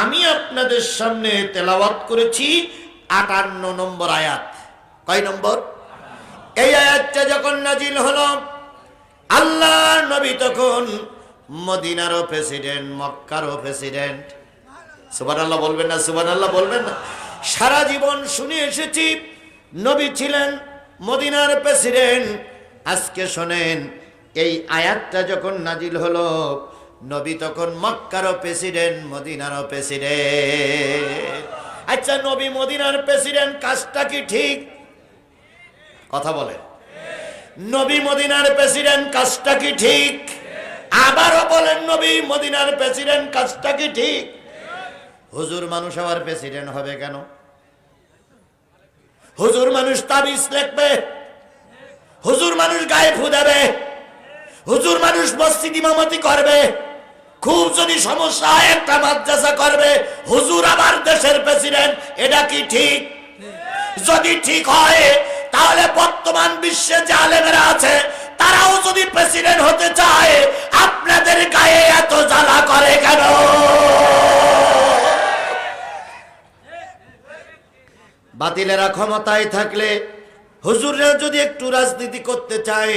আমি আপনাদের সামনে তেলাওয়াত করেছি মদিনারও প্রেসিডেন্ট, মক্কারও প্রেসিডেন্ট। সুবান আল্লাহ বলবেন না সুবান আল্লাহ বলবেন না। সারা জীবন শুনে এসেছি, নবী ছিলেন মদিনার প্রেসিডেন্ট, আজকে শোনেন এই আয়াতটা যখন নাজিল হলো, নবী তখন মক্কারও প্রেসিডেন্ট, মদিনারও প্রেসিডেন্ট। আচ্ছা নবী মদিনার প্রেসিডেন্ট কাজটা কি ঠিক? কথা বলেন। নবী মদিনার প্রেসিডেন্ট কাজটা কি ঠিক? আবারও বলেন, নবী মদিনার প্রেসিডেন্ট কাজটা কি ঠিক? হুজুর মানুষ আবার প্রেসিডেন্ট হবে কেন? হুজুর মানুষ তাবিজ লিখবে। হুজুর মানুষ গায়ে ফুদাবে হুজুর মানুষ মসজিদ ইমামতি করবে। খুব যদি সমস্যা একটা মাদ্রাসা করবে। হুজুর আবার দেশের প্রেসিডেন্ট, এটা কি ঠিক? যদি ঠিক হয়, তাহলে বর্তমান বিশ্বে যে আলেমেরা আছে, তারাও যদি প্রেসিডেন্ট হতে চায়, আপনাদের গায়ে এত জ্বালা করে কেন? বাতিলেরা ক্ষমতায় থাকলে হুজুররা যদি একটু রাজনীতি করতে চায়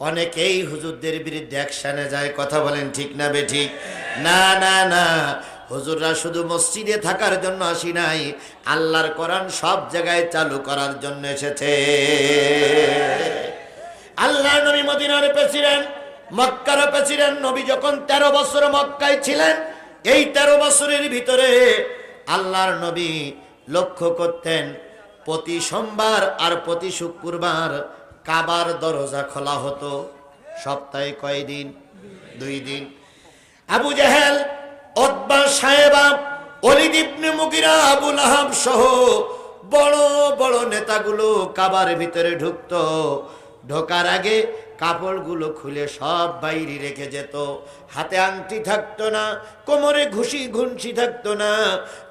অনেকেই হুজুরদের বিরুদ্ধে অ্যাকশনে যায়, কথা বলেন ঠিক না বে ঠিক না না না, হুজুররা শুধু মসজিদে থাকার জন্য আসি নাই, আল্লাহর কোরআন সব জায়গায় চালু করার জন্য এসেছে। আল্লাহ নবী মদিনার প্রেসিডেন্ট, মক্কার প্রেসিডেন্ট, নবী যখন তেরো বছর মক্কায় ছিলেন, এই তেরো বছরের ভিতরে আল্লাহর নবী লক্ষ্য করতেন, প্রতি সোমবার আর প্রতি শুক্রবার কাবার দরজা খোলা হতো। সপ্তাহে কয়দিন? দুই দিন। আবু জাহেল অদ্বা সাহেবা অলিদ ইবনে মুগিরা আবুল আহাব সহ বড় বড় নেতাগুলো কাবার ভিতরে ঢুকত। ঢোকার আগে কাপড়গুলো খুলে সব বাইরে রেখে যেত। হাতে আংটি থাকতো না, কোমরে ঘুষি ঘুনসি থাকতো না,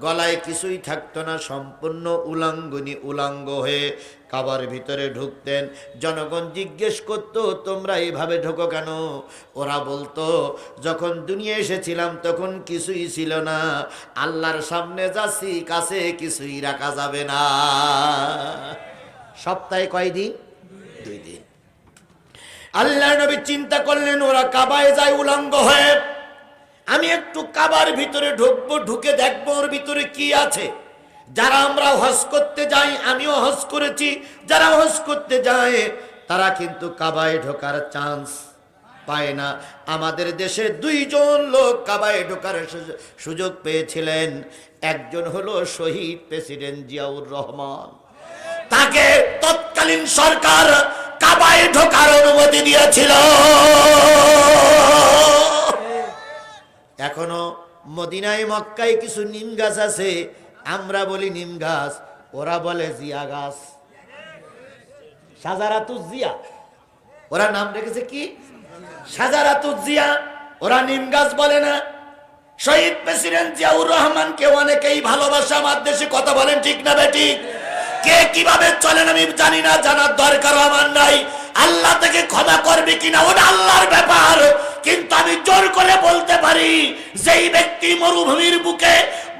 গলায় কিছুই থাকতো না, সম্পূর্ণ উলাঙ্গনি উলাঙ্গ হয়ে কাবার ভিতরে ঢুকতেন। জনগণ জিজ্ঞেস করতো, তোমরা এইভাবে ঢোকো কেন? ওরা বলতো, যখন দুনিয়া এসেছিলাম তখন কিছুই ছিল না। আল্লাহর সামনে যাচ্ছি কাছে কিছুই রাখা যাবে না। সপ্তাহে কয়দিন? দুই দিন। আল্লাহ নবী চিন্তা করলেন, ওরা কাবায় যায় উলঙ্গ হয়ে। আমি একটু কাবার ভিতরে ঢুকবো, ঢুকে দেখব ওর ভিতরে কি আছে। যারা আমরা হজ করতে যাই, আমিও হজ করেছি। যারা হজ করতে যায়, তারা কিন্তু কাবায় ঢোকার চান্স পায় না। আমাদের দেশে দুইজন লোক কাবায় ঢোকার সুযোগ পেয়েছিলেন। একজন হলো শহীদ প্রেসিডেন্ট জিয়াউর রহমান। তাকে তৎকালীন সরকার কাবায় ঢোকার অনুমতি দিয়েছিল। এখনও মদিনায়, মক্কায় কিছু নিম গাছ আছে। আমরা বলি নিম গাছ, ওরা বলে জিয়া গাছ। সাজারাতু জিয়া। ওরা নাম রেখেছে কি? সাজারাতু জিয়া। ওরা নিম গাছ বলে না। শহীদ প্রেসিডেন্ট জিয়াউর রহমানকে অনেকেই ভালোবাসা। আমার দেশে কথা বলেন ঠিক না বেঠিক কে কীভাবে চলেন আমি জানি না, জানার দরকার আমার নাই। আল্লাহ থেকে ক্ষমা করবে কিনা, ওটা আল্লাহর ব্যাপার। কিন্তু আমি জোর করে বলতে পারি, যেই ব্যক্তি মরুভূমির বুকে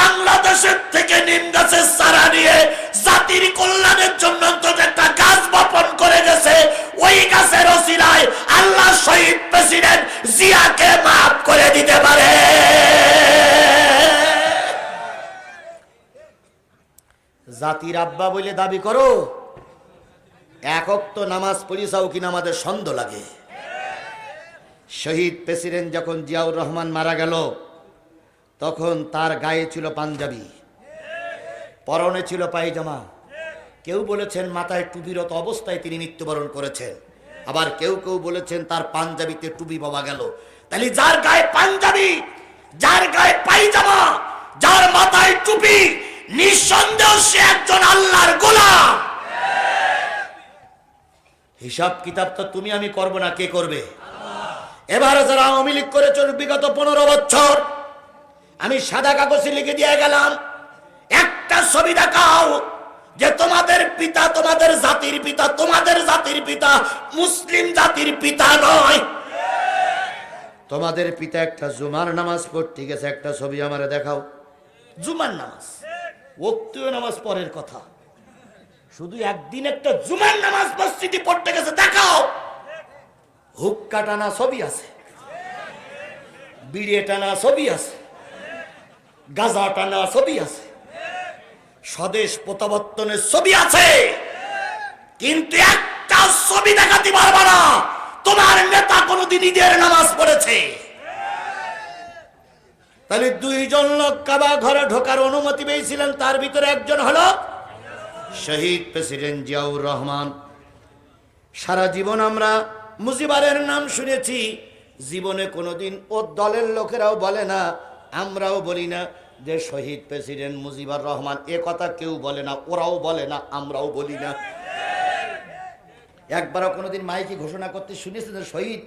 বাংলাদেশের থেকে নিম গাছের চারা নিয়ে জাতির কল্যাণের জন্য অন্তত একটা গাছ বপন করে গেছে, ওই গাছের ওসিলায় আল্লাহ শহীদ প্রেসিডেন্ট জিয়াকে মাফ করে দিতে পারে। জাতির আব্বা বলে দাবি করো একক তো নামাজ পড়িসাও কিনা আমাদের ছন্দ লাগে। শহীদ প্রেসিডেন্ট যখন জিয়াউর রহমান মারা গেল, তখন তার গায়ে ছিল পাঞ্জাবি, পরনে ছিল পায়জামা। কেউ বলেছেন মাথায় টুপিরত অবস্থায় তিনি মৃত্যুবরণ করেছেন। আবার কেউ কেউ বলেছেন তার পাঞ্জাবিতে টুপি পাওয়া গেল। তাহলে যার গায়ে পাঞ্জাবি, যার গায়ে পায়জামা, যার মাথায় টুপি নিঃসন্দেহ সে একজন আল্লাহর গোলাম। হিসাব কিতাব তো তুমি আমি করব না, কে করবে? এবার যারা আওয়ামী লীগ করে চল বিগত পনেরো বছর, আমি সাদা কাগজে লিখে দিয়ে গেলাম, একটা ছবি দেখাও যে তোমাদের পিতা তোমাদের জাতির পিতা, তোমাদের জাতির পিতা মুসলিম জাতির পিতা নয়। তোমাদের পিতা একটা জুমার নামাজ পড়তে গেছে, একটা ছবি আমারে দেখাও। জুমার নামাজ। ওক্তীয় নামাজ পরের কথা। শুধু একদিন একটা জুমার নামাজ মসজিদে পড়তে গেছে, দেখাও। হুক্কা টানা ছবি আছে। বিড়িয়ে টানা ছবি আছে। গাজা টানা ছবি আছে। স্বদেশ প্রত্যাবর্তনের ছবি আছে। কিন্তু একটা ছবি দেখাতে পারবা না। তোমার নেতা কোনোদিন ঈদের নামাজ পড়েছে। তাহলে দুইজন লোক কাবা ঘরে ঢোকার অনুমতি পেয়েছিলেন, তার ভিতরে একজন হলো শহীদ প্রেসিডেন্ট জিয়াউর রহমান। সারা জীবন আমরা মুজিবারের নাম শুনেছি, জীবনে কোনোদিন ও দলের লোকেরাও বলে না, আমরাও বলি না যে শহীদ প্রেসিডেন্ট মুজিবুর রহমান। এ কথা কেউ বলে না, ওরাও বলে না, আমরাও বলি না। একবারও কোনোদিন মাইকি ঘোষণা করতে শুনেছেন শহীদ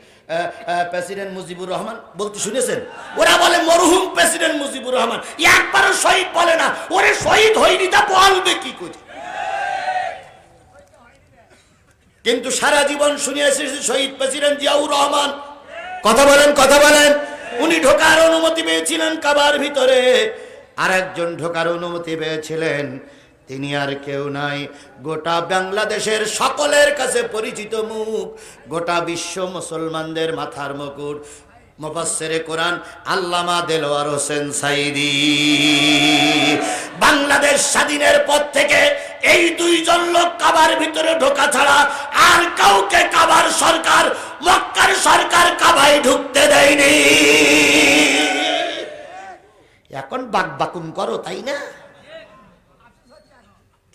প্রেসিডেন্ট মুজিবুর রহমান? বলতে শুনেছেন? ওরা বলে মরহুম প্রেসিডেন্ট মুজিবুর রহমান। একবারও শহীদ বলে না। ওরে শহীদ হয়নি তা বলবে কি করে? কিন্তু সারা জীবন শুনে এসেছে শহীদ প্রেসিডেন্ট জিয়াউর রহমান। কথা বলেন কথা বলেন। উনি ঢোকার অনুমতি পেয়েছিলেন কাবার ভিতরে। আর একজন ঢোকার অনুমতি পেয়েছিলেন তিনি আর কেউ নাই। গোটা বাংলাদেশের সকলের কাছে পরিচিত মুখ। গোটা বিশ্ব মুসলমানদের মাথার মুকুট। মুফাসসিরে কোরআন, আল্লামা দেলোয়ার হোসেন সাইদি বাংলাদেশ স্বাধীনের পর থেকে এই দুইজন লোক কাবার ভিতরে ঢোকা ছাড়া আর কাউকে কাবার সরকার, মক্কার সরকার কাবায় ঢুকতে দেয়নি। এখন বাক বাকুম করো, তাই না?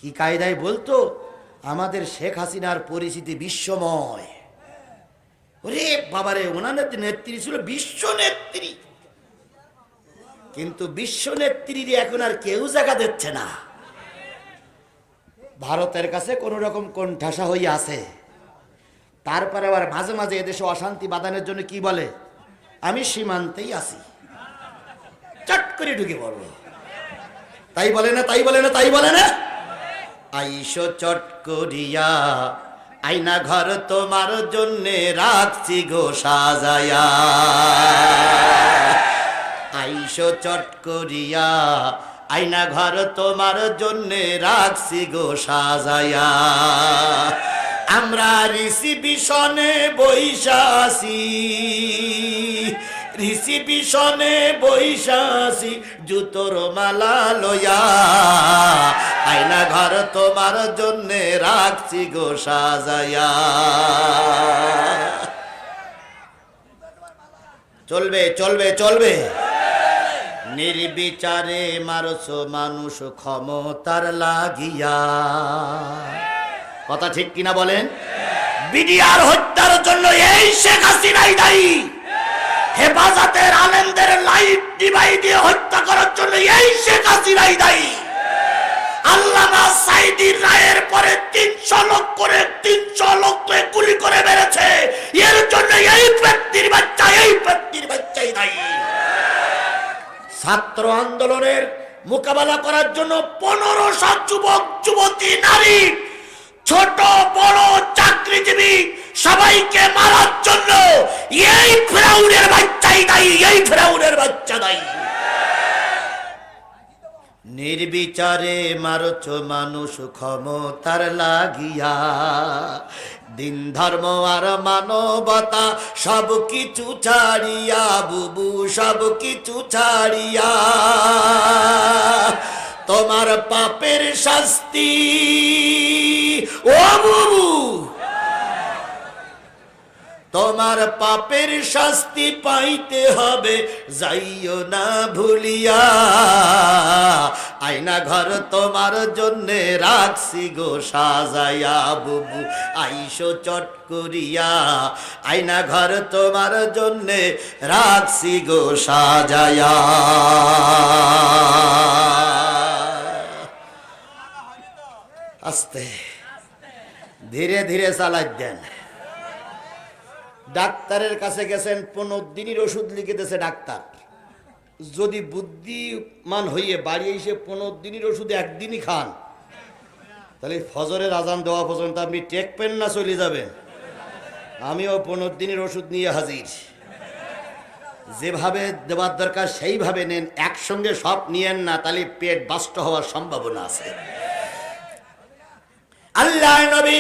কি কায়দায় বলতো? আমাদের শেখ হাসিনার পরিচিতি বিশ্বময়। ওরে বাবারে, ওনার নেত্রী ছিল বিশ্ব নেত্রী। কিন্তু বিশ্ব নেত্রীর এখন আর কেউ জায়গা দিচ্ছে না। ভারতের কাছে কোন রকম কোণঠাসা হয়ে আছে। তারপরে আবার মাঝে মাঝে এদেশে অশান্তি বাঁধানোর জন্য কি বলে? আমি সীমান্তেই আছি। চট করে ঢুকে পড়ব। তাই বলে না, তাই বলে না, তাই বলে না? আইসো চট করিয়া, আইনা ঘর তোমার জন্যে রাখছি গো সাজায়া। আইসো চট করিয়া, আইনা ঘর তোমার জন্যে রাখছি গো সাজায়া। আমরা রিসিপিশনে বৈশাসি। রিসিপিশনে বৈশাসি, জুতোর মালা লয়া। আইনা ঘর তোমার জন্যে রাখছি গো সাজায়া। চলবে চলবে চলবে। নির্বিচারে মারছ মানুষ ক্ষমতার লাগিয়া। কথা ঠিক কিনা বলেন? বিডিআর হত্যার জন্য এই শেখ হাসিনাই দায়ী। হেফাজতের আলেমদের লাইফ ডিভাই দিয়ে হত্যা করার জন্য এই শেখ হাসিনাই দায়ী। করে গুলি করে জন্য এই এই দায়ী। ছাত্র আন্দোলনের মোকাবেলা করার জন্য পনেরোশো যুবক, যুবতী, নারী ছোট, বড়, চাকরিজীবী সবাইকে মারার জন্য এই ফেরাউনের বাচ্চাই দায়ী, এই ফেরাউনের বাচ্চা দায়ী। নির্বিচারে মারছ মানুষ ক্ষমতার লাগিয়া। দিন ধর্ম আর মানবতা সব কিছু ছাড়িয়া, বুবু সব কিছু ছাড়িয়া। তোমার পাপের শাস্তি তোমার পাপের শাস্তি পাইতে হবে, যাইও না ভুলিয়া। আয়না ঘর তোমার জন্যে রাখছি গো, সাজাইয়া বুবু, আইসো চট করিয়া। আয়না ঘর তোমার জন্যে রাখছি গো, সাজাইয়া। আস্তে। ধীরে ধীরে চালাই দেন। ডাক্তারের কাছে গেছেন, পনেরো দিনের ওষুধ লিখে দিয়েছে ডাক্তার। যদি বুদ্ধিমান হইয়ে বাড়ি এসে পনেরো দিনের ওষুধ একদিনই খান, তাহলে ফজরের আজান দেওয়া পর্যন্ত আপনি টেক পেন না, চলে যাবেন। আমিও পনেরো দিনের ওষুধ নিয়ে হাজির। যেভাবে দেওয়ার দরকার, সেইভাবে নেন। একসঙ্গে সব নিয়েন না, তাহলে পেট বাষ্ট হওয়ার সম্ভাবনা আছে। আল্লাহ নবী